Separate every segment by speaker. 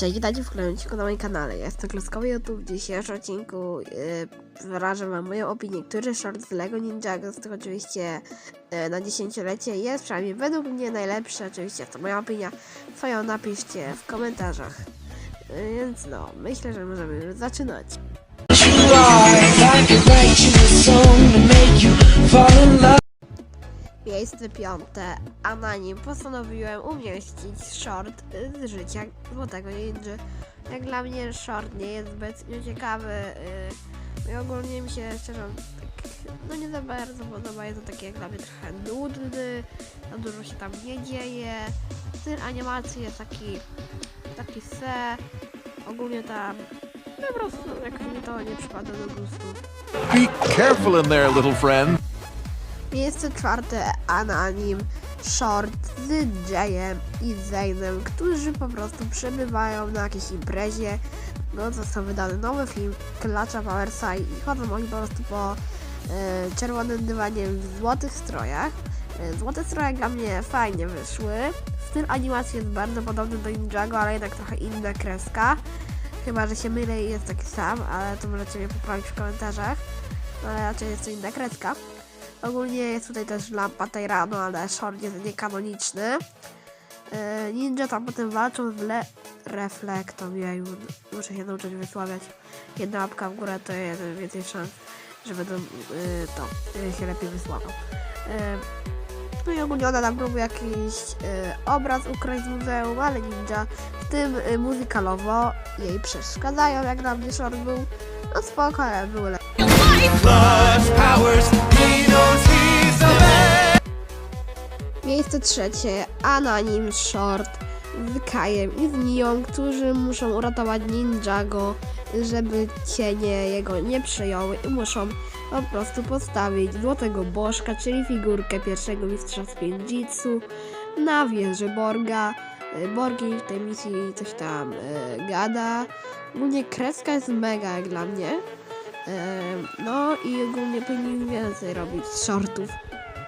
Speaker 1: Cześć, witajcie w kolejnym odcinku na moim kanale. Ja jestem Kloskowy YouTube. W dzisiejszym odcinku yy, wyrażę wam moją opinię, który short z LEGO Ninjago, z tych oczywiście yy, na dziesięciolecie jest przynajmniej według mnie najlepszy. Oczywiście to moja opinia. Swoją napiszcie w komentarzach. Yy, więc no, myślę, że możemy już zaczynać. Miejsce piąte, a na nim postanowiłem umieścić short z życia Złotego Ninja. Jak dla mnie short nie jest zbyt ciekawy yy, i ogólnie mi się szczerze tak, no nie za bardzo podoba, jest to taki jak dla mnie trochę nudny, za dużo się tam nie dzieje, styl animacji jest taki, taki se, ogólnie tam po prostu jak mi to nie przypada do gustu.
Speaker 2: Be careful in there, little friend.
Speaker 1: Miejsce czwarte, a na nim short z Jayem i Zainem, którzy po prostu przebywają na jakiejś imprezie. No, został wydany nowy film Klacza Powersai i chodzą oni po prostu po e, czerwonym dywanie w złotych strojach. E, złote stroje dla mnie fajnie wyszły. Styl animacji jest bardzo podobny do Ninjago, ale jednak trochę inna kreska. Chyba, że się mylę i jest taki sam, ale to możecie mnie poprawić w komentarzach. No, ale raczej jest to inna kreska. Ogólnie jest tutaj też lampa Tyrano, ale short jest niekanoniczny. Yy, Ninja tam potem walczą z Le Reflektą. Jeju, muszę się nauczyć wysławiać. Jedna łapka w górę to jest więcej szans, że będą yy, to się lepiej wysławiał. No i ogólnie ona nam próbuje jakiś yy, obraz ukraść z muzeum, ale ninja, w tym yy, muzykalowo jej przeszkadzają, jak dla mnie short był. No spoko, ale były. Miejsce trzecie, a na nim short z Kajem i z Nią, którzy muszą uratować Ninjago, żeby cienie jego nie przejęły i muszą po prostu postawić złotego bożka, czyli figurkę pierwszego mistrza Spinjitsu na wieży Borga. Y, Borgi w tej misji coś tam y, gada. Ogólnie kreska jest mega jak dla mnie. Y, no i ogólnie powinni więcej robić shortów.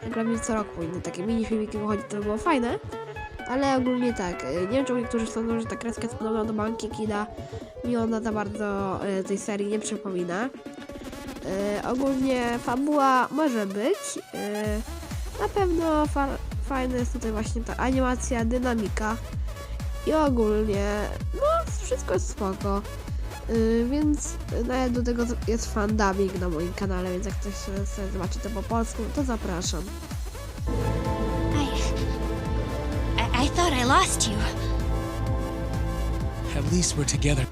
Speaker 1: Jak dla mnie co roku powinny takie mini filmiki wychodzić, to by było fajne. Ale ogólnie tak, nie wiem czy niektórzy sądzą, że ta kreska jest podobna do Monkey Kida. Mi ona za bardzo tej serii nie przypomina. Y, ogólnie fabuła może być. y, Na pewno fa- fajna jest tutaj właśnie ta animacja, dynamika. I ogólnie, no wszystko jest spoko. Y, więc nawet do tego jest fandaming na moim kanale, więc jak ktoś chce zobaczyć to po polsku, to zapraszam.
Speaker 3: I, I. I thought I lost you.
Speaker 4: At least we're together.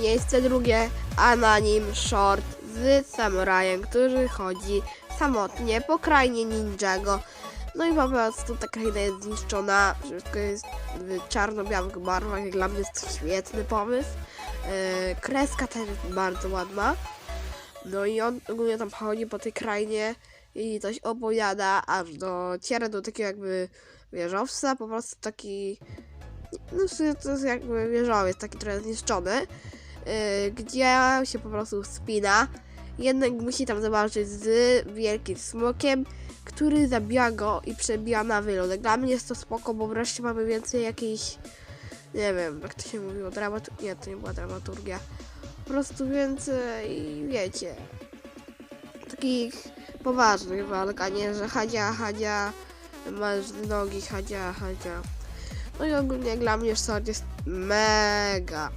Speaker 1: Miejsce drugie, a na nim short z samurajem, który chodzi samotnie po krainie Ninjago. No i po prostu ta kraina jest zniszczona, wszystko jest w czarno-białych barwach, jak dla mnie jest świetny pomysł. Yy, kreska też jest bardzo ładna. No i on ogólnie tam chodzi po tej krainie i coś opowiada, aż dociera do takiego jakby wieżowca, po prostu taki... No to jest jakby wieżowiec, taki trochę zniszczony, yy, gdzie się po prostu wspina. Jednak musi tam zobaczyć z wielkim smokiem, który zabija go i przebija na wylot. Dla mnie jest to spoko, bo wreszcie mamy więcej jakiejś, nie wiem, jak to się mówiło, dramatur... Nie, to nie była dramaturgia. Po prostu więcej, wiecie, takich poważnych walk, a nie, że Hadzia, Hadzia, masz nogi, Hadzia, Hadzia. No i ogólnie dla mnie Sword jest mega,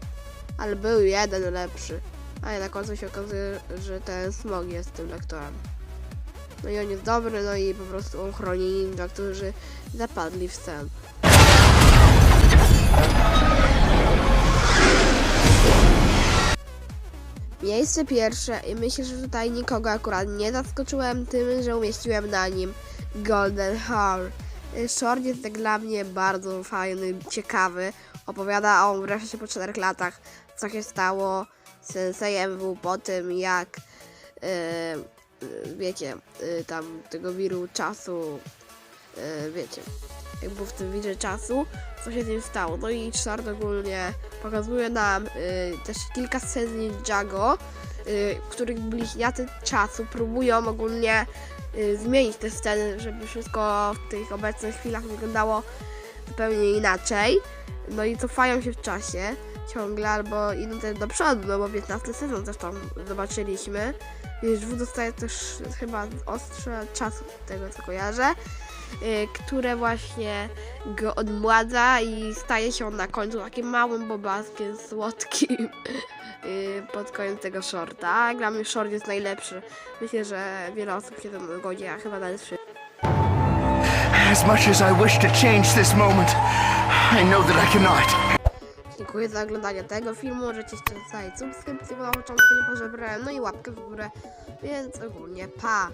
Speaker 1: ale był jeden lepszy. A na końcu się okazuje, że ten smog jest tym lektorem. No i on jest dobry, no i po prostu on chroni ninja, którzy zapadli w sen. Miejsce pierwsze i myślę, że tutaj nikogo akurat nie zaskoczyłem tym, że umieściłem na nim Golden Hour. Short jest jak dla mnie bardzo fajny, ciekawy. Opowiada o wreszcie po 4 latach, co się stało z Sensejem W po tym, jak e, e, wiecie, e, tam tego wiru czasu, wiecie, jak był w tym wirze czasu, co się z nim stało. No i Short ogólnie pokazuje nam y, też kilka scen Ninjago, y, w których bliźniacy czasu próbują ogólnie y, zmienić te sceny, żeby wszystko w tych obecnych chwilach wyglądało zupełnie inaczej. No i cofają się w czasie ciągle, albo idą też do przodu, no bo 15 sezon zresztą zobaczyliśmy. Wiesz, W dostaje też chyba ostrze czasu, tego co kojarzę, y, które właśnie go odmładza i staje się on na końcu takim małym bobaskiem, słodkim y, pod koniec tego shorta. Dla mnie short jest najlepszy. Myślę, że wiele osób się tym zgodzi, a chyba nawet wszyscy.
Speaker 5: As much as I wish to change this moment, I know that I cannot.
Speaker 1: Dziękuję za oglądanie tego filmu. Możecie jeszcze zostawić subskrypcję, bo na początku nie pożebrałem, no i łapkę w górę. Więc ogólnie pa!